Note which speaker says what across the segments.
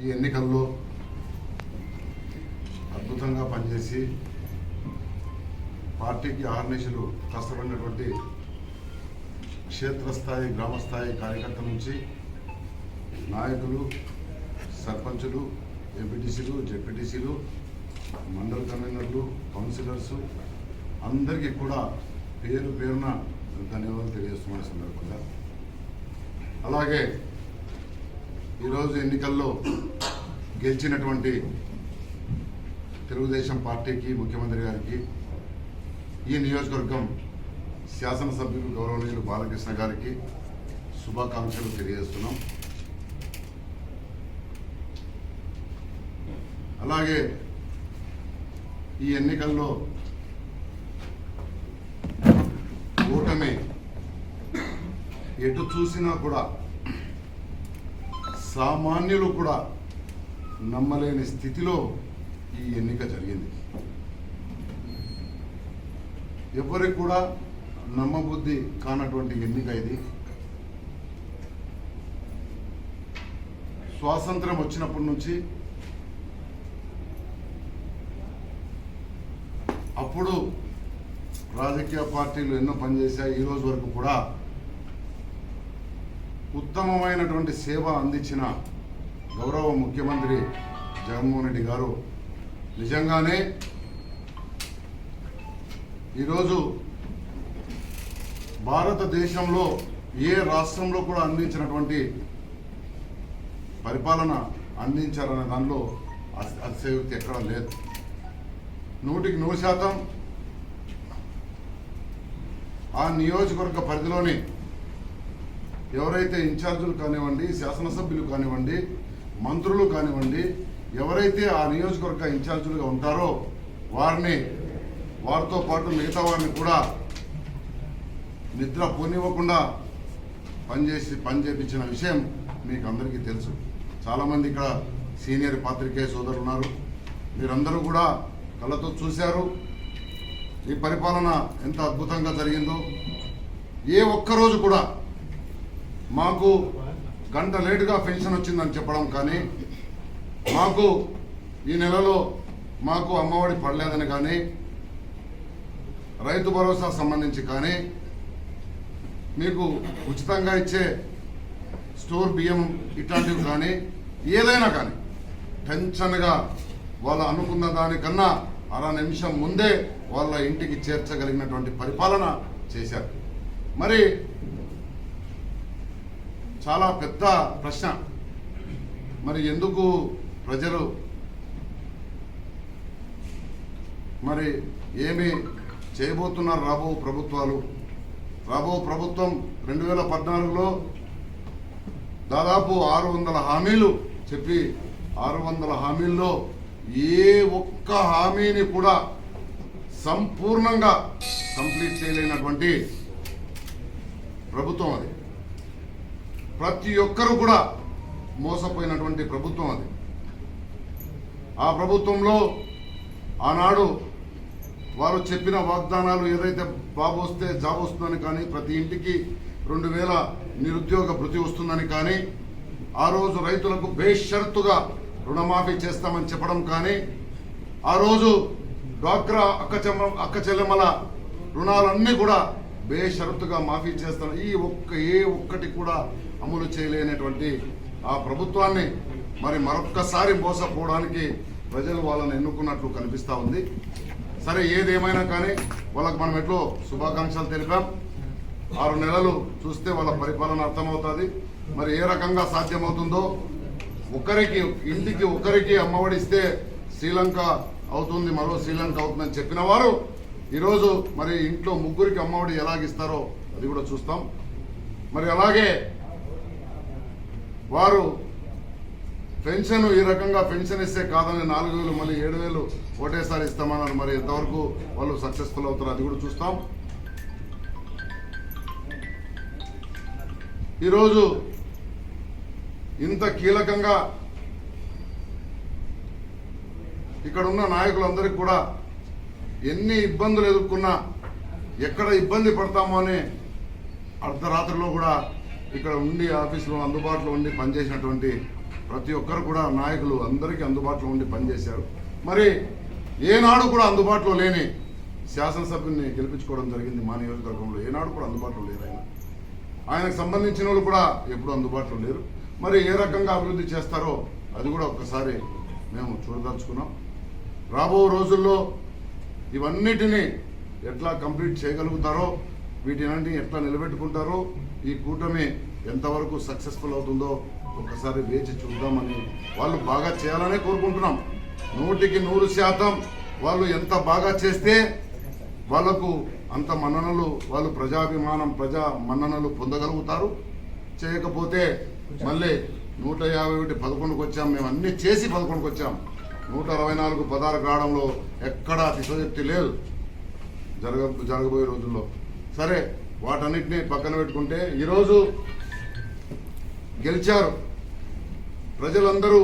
Speaker 1: ఈ ఎన్నికల్లో అద్భుతంగా పనిచేసి పార్టీకి ఆహర్నిశలు కష్టపడినటువంటి క్షేత్రస్థాయి గ్రామస్థాయి కార్యకర్తల నుంచి నాయకులు సర్పంచులు ఎంపీటీసీలు జెడ్పీటీసీలు మండల కన్వీనర్లు కౌన్సిలర్స్ అందరికీ కూడా పేరు పేరున ధన్యవాదాలు తెలియజేస్తున్న సందర్భంగా. అలాగే ఈరోజు ఎన్నికల్లో గెలిచినటువంటి తెలుగుదేశం పార్టీకి ముఖ్యమంత్రి గారికి ఈ నియోజకవర్గం శాసనసభ్యులు గౌరవనీయులు బాలకృష్ణ గారికి శుభాకాంక్షలు తెలియజేస్తున్నాం. అలాగే ఈ ఎన్నికల్లో ఓటమి ఎటు చూసినా కూడా సామాన్యులు కూడా నమ్మలేని స్థితిలో ఈ ఎన్నిక జరిగింది. ఎవరికి కూడా నమ్మబుద్ధి కానటువంటి ఎన్నిక ఇది. స్వాతంత్రం వచ్చినప్పటి నుంచి అప్పుడు రాజకీయ పార్టీలు ఎన్నో పనిచేశాయి. ఈరోజు వరకు కూడా ఉత్తమమైనటువంటి సేవ అందించిన గౌరవ ముఖ్యమంత్రి జగన్మోహన్ రెడ్డి గారు. నిజంగానే ఈరోజు భారతదేశంలో ఏ రాష్ట్రంలో కూడా అందించినటువంటి పరిపాలన అందించారనే దానిలో అతిశయోక్తి ఎక్కడా లేదు. నూటికి నూరు శాతం ఆ నియోజకవర్గ పరిధిలోని ఎవరైతే ఇన్ఛార్జీలు కానివ్వండి శాసనసభ్యులు కానివ్వండి మంత్రులు కానివ్వండి ఎవరైతే ఆ నియోజకవర్గ ఇన్ఛార్జీలుగా ఉంటారో వారిని వారితో పాటు మిగతా వారిని కూడా నిద్ర పోనివ్వకుండా పనిచేసి పని చేపించిన విషయం మీకు అందరికీ తెలుసు. చాలామంది ఇక్కడ సీనియర్ పాత్రికేయ సోదరులు ఉన్నారు. మీరందరూ కూడా కళ్ళతో చూశారు. ఈ పరిపాలన ఎంత అద్భుతంగా జరిగిందో. ఏ ఒక్కరోజు కూడా మాకు గంట లేటుగా పెన్షన్ వచ్చిందని చెప్పడం కానీ మాకు ఈ నెలలో మాకు అమ్మఒడి పడలేదని కానీ రైతు భరోసా సంబంధించి కానీ మీకు ఉచితంగా ఇచ్చే స్టోర్ బియ్యం ఇట్లాంటివి కానీ ఏదైనా కానీ టెన్షన్గా వాళ్ళు అనుకున్న దానికన్నా అర నిమిషం ముందే వాళ్ళ ఇంటికి చేర్చగలిగినటువంటి పరిపాలన చేశారు. మరి చాలా పెద్ద ప్రశ్న. మరి ఎందుకు ప్రజలు మరి ఏమి చేయబోతున్నారు రాబో ప్రభుత్వాలు? రాబో ప్రభుత్వం రెండు వేల పద్నాలుగులో దాదాపు ఆరు వందల హామీలు చెప్పి ఆరు వందల హామీల్లో ఏ ఒక్క హామీని కూడా సంపూర్ణంగా కంప్లీట్ చేయలేనటువంటి ప్రభుత్వం అది. ప్రతి ఒక్కరూ కూడా మోసపోయినటువంటి ప్రభుత్వం అది. ఆ ప్రభుత్వంలో ఆనాడు వారు చెప్పిన వాగ్దానాలు ఏదైతే బాబు వస్తే జాబ్ వస్తుందని కానీ ప్రతి ఇంటికి రెండు వేల నిరుద్యోగ భృతి వస్తుందని కానీ ఆ రోజు రైతులకు బేషరతుగా రుణమాఫీ చేస్తామని చెప్పడం కానీ ఆ రోజు డ్వాక్రా అక్క అక్క చెల్లెమ్మల రుణాలన్నీ కూడా బేషరతుగా మాఫీ చేస్తాను ఈ ఒక్క ఏ ఒక్కటి కూడా అమలు చేయలేనటువంటి ఆ ప్రభుత్వాన్ని మరి మరొక్కసారి మోసపోవడానికి ప్రజలు వాళ్ళని ఎన్నుకున్నట్లు కనిపిస్తూ ఉంది. సరే ఏదేమైనా కానీ వాళ్ళకి మనం ఎట్లో శుభాకాంక్షలు తెలిపాం. ఆరు నెలలు చూస్తే వాళ్ళ పరిపాలన అర్థమవుతుంది. మరి ఏ రకంగా సాధ్యమవుతుందో ఒకరికి ఇంటికి ఒకరికి అమ్మఒడిస్తే శ్రీలంక అవుతుంది మరో శ్రీలంక అవుతుందని చెప్పిన వారు ఈరోజు మరి ఇంట్లో ముగ్గురికి అమ్మఒడి ఎలాగిస్తారో అది కూడా చూస్తాం. మరి అలాగే వారు పెన్షన్ ఈ రకంగా పెన్షన్ ఇస్తే కాదని నాలుగు వేలు మళ్ళీ ఏడు వేలు ఒకటేసారి ఇస్తామన్నారు. మరి ఎంతవరకు వాళ్ళు సక్సెస్ఫుల్ అవుతారు అది కూడా చూస్తాం. ఈరోజు ఇంత కీలకంగా ఇక్కడ ఉన్న నాయకులందరికీ కూడా ఎన్ని ఇబ్బందులు ఎదుర్కొన్నా ఎక్కడ ఇబ్బంది పడతామో అని అర్ధరాత్రిలో కూడా ఇక్కడ ఉండి ఆఫీసులో అందుబాటులో ఉండి పనిచేసినటువంటి ప్రతి ఒక్కరు కూడా నాయకులు అందరికీ అందుబాటులో ఉండి పనిచేశారు. మరి ఏనాడు కూడా అందుబాటులో లేని శాసనసభ్యుని గెలిపించుకోవడం జరిగింది మా నియోజకవర్గంలో. ఏనాడు కూడా అందుబాటులో లేరు ఆయన. ఆయనకు సంబంధించిన వాళ్ళు కూడా ఎప్పుడు అందుబాటులో లేరు. మరి ఏ రకంగా అభివృద్ధి చేస్తారో అది కూడా ఒక్కసారి మేము చూడదలుచుకున్నాం. రాబో రోజుల్లో ఇవన్నిటినీ ఎట్లా కంప్లీట్ చేయగలుగుతారో వీటిని ఎట్లా నిలబెట్టుకుంటారో ఈ కూటమి ఎంతవరకు సక్సెస్ఫుల్ అవుతుందో ఒకసారి వేచి చూద్దామని వాళ్ళు బాగా చేయాలనే కోరుకుంటున్నాం. నూటికి నూరు శాతం వాళ్ళు ఎంత బాగా చేస్తే వాళ్ళకు అంత మన్ననలు వాళ్ళు ప్రజాభిమానం ప్రజా మన్ననలు పొందగలుగుతారు. చేయకపోతే మళ్ళీ నూట యాభై ఒకటి పదకొండుకు వచ్చాం మేము అన్ని చేసి పదకొండుకు వచ్చాం. నూట అరవై నాలుగు పదార్థ రావడంలో ఎక్కడా అతిశయోక్తి లేదు. జరగ జరగబోయే రోజుల్లో. సరే వాటన్నిటిని పక్కన పెట్టుకుంటే ఈరోజు గెలిచారు. ప్రజలందరూ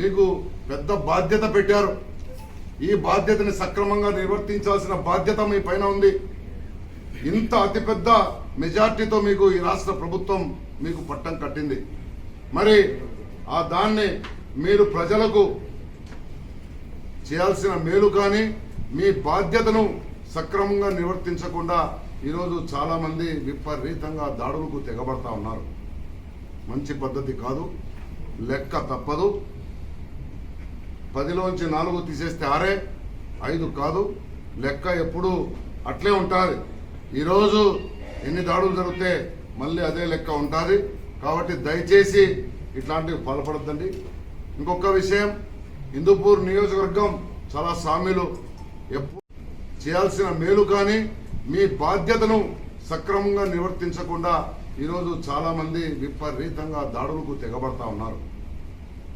Speaker 1: మీకు పెద్ద బాధ్యత పెట్టారు. ఈ బాధ్యతని సక్రమంగా నిర్వర్తించాల్సిన బాధ్యత మీ పైన ఉంది. ఇంత అతిపెద్ద మెజార్టీతో మీకు ఈ రాష్ట్ర ప్రభుత్వం మీకు పట్టం కట్టింది. మరి ఆ దాన్ని మీరు ప్రజలకు చేయాల్సిన మేలు కానీ మీ బాధ్యతను సక్రమంగా నిర్వర్తించకుండా ఈరోజు చాలామంది విపరీతంగా దాడులకు తెగబడతా ఉన్నారు. మంచి పద్ధతి కాదు లెక్క తప్పదు. పదిలోంచి నాలుగు తీసేస్తే ఆరే ఐదు కాదు. లెక్క ఎప్పుడు అట్లే ఉంటుంది. ఈరోజు ఎన్ని దాడులు జరిగితే మళ్ళీ అదే లెక్క ఉంటుంది. కాబట్టి దయచేసి ఇట్లాంటివి పాల్పడద్దండి. ఇంకొక విషయం హిందూపూర్ నియోజకవర్గం చాలా సామ్యులు. ఎప్పుడు చేయాల్సిన మేలు కానీ మీ బాధ్యతను సక్రమంగా నిర్వర్తించకుండా ఈరోజు చాలా మంది విపరీతంగా దాడులకు తెగబడతా ఉన్నారు.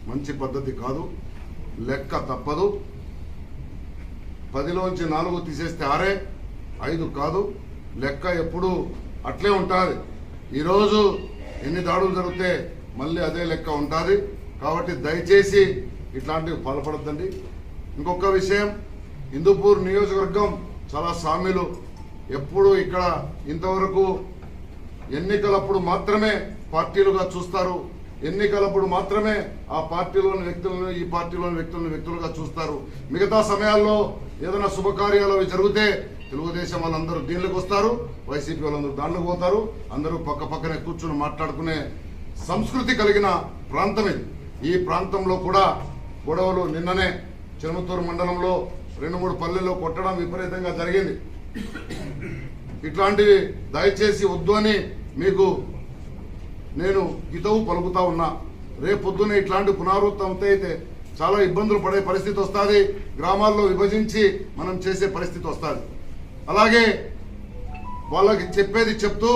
Speaker 1: మంచి పద్ధతి కాదు లెక్క తప్పదు. పదిలోంచి నాలుగు తీసేస్తే ఆరే ఐదు కాదు లెక్క ఎప్పుడు అట్లే ఉంటుంది. ఈరోజు ఎన్ని దాడులు జరిగితే మళ్ళీ అదే లెక్క ఉంటుంది. కాబట్టి దయచేసి ఇట్లాంటివి పాల్పడద్దండి. ఇంకొక విషయం హిందూపూర్ నియోజకవర్గం చాలా సామ్యులు ఎప్పుడు ఇక్కడ ఇంతవరకు ఎన్నికలప్పుడు మాత్రమే పార్టీలుగా చూస్తారు. ఎన్నికలప్పుడు మాత్రమే ఆ పార్టీలోని వ్యక్తులను ఈ పార్టీలోని వ్యక్తులను వ్యక్తులుగా చూస్తారు. మిగతా సమయాల్లో ఏదైనా శుభకార్యాలు అవి జరిగితే తెలుగుదేశం వాళ్ళందరూ దీనిలోకి వస్తారు వైసీపీ వాళ్ళందరూ దాంట్లోకి పోతారు. అందరూ పక్క పక్కనే కూర్చుని మాట్లాడుకునే సంస్కృతి కలిగిన ప్రాంతం ఇది. ఈ ప్రాంతంలో కూడా గొడవలు నిన్ననే చినమత్తూరు మండలంలో రెండు మూడు పల్లెల్లో కొట్టడం విపరీతంగా జరిగింది. ఇట్లాంటివి దయచేసి వద్దు అని మీకు నేను హితవు పలుకుతా ఉన్నా. రేపొద్దున ఇట్లాంటి పునరావృతం అయితే చాలా ఇబ్బందులు పడే పరిస్థితి వస్తుంది. గ్రామాల్లో విభజించి మనం చేసే పరిస్థితి వస్తుంది. అలాగే వాళ్ళకి చెప్పేది చెప్తూ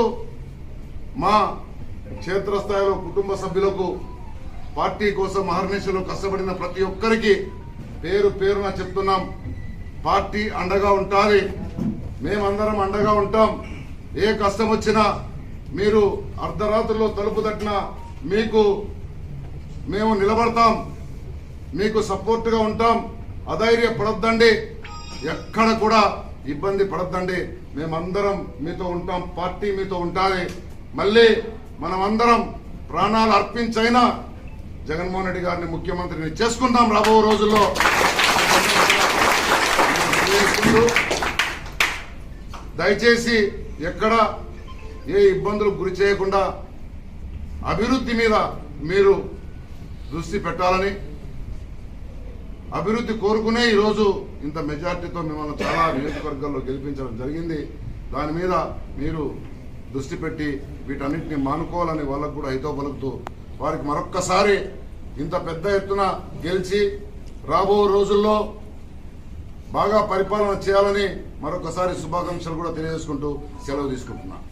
Speaker 1: మా క్షేత్రస్థాయిలో కుటుంబ సభ్యులకు పార్టీ కోసం మహర్నిశలు కష్టపడిన ప్రతి ఒక్కరికి పేరు పేరున చెప్తున్నాం. పార్టీ అండగా ఉంటుంది మేమందరం అండగా ఉంటాం. ఏ కష్టం వచ్చినా మీరు అర్ధరాత్రిలో తలుపు తట్టినా మీకు మేము నిలబడతాం. మీకు సపోర్ట్గా ఉంటాం. అధైర్య పడొద్దండి ఎక్కడ కూడా ఇబ్బంది పడొద్దండి. మేమందరం మీతో ఉంటాం. పార్టీ మీతో ఉంటుంది మళ్ళీ మనమందరం ప్రాణాలు అర్పించైనా జగన్మోహన్ రెడ్డి గారిని ముఖ్యమంత్రిని చేసుకుందాం రాబో రోజుల్లో. దయచేసి ఎక్కడ ఏ ఇబ్బందులు గురి చేయకుండా అభివృద్ధి మీద మీరు దృష్టి పెట్టాలని అభివృద్ధి కోరుకునే ఈరోజు ఇంత మెజార్టీతో మిమ్మల్ని చాలా నియోజకవర్గాల్లో గెలిపించడం జరిగింది. దాని మీద మీరు దృష్టి పెట్టి వీటన్నిటిని మానుకోవాలని వాళ్ళకు కూడా హితో పలుకుతూ వారికి మరొక్కసారి ఇంత పెద్ద ఎత్తున గెలిచి రాబో రోజుల్లో బాగా పరిపాలన చేయాలని మరొకసారి శుభాకాంక్షలు కూడా తెలియజేసుకుంటూ సెలవు తీసుకుంటున్నాను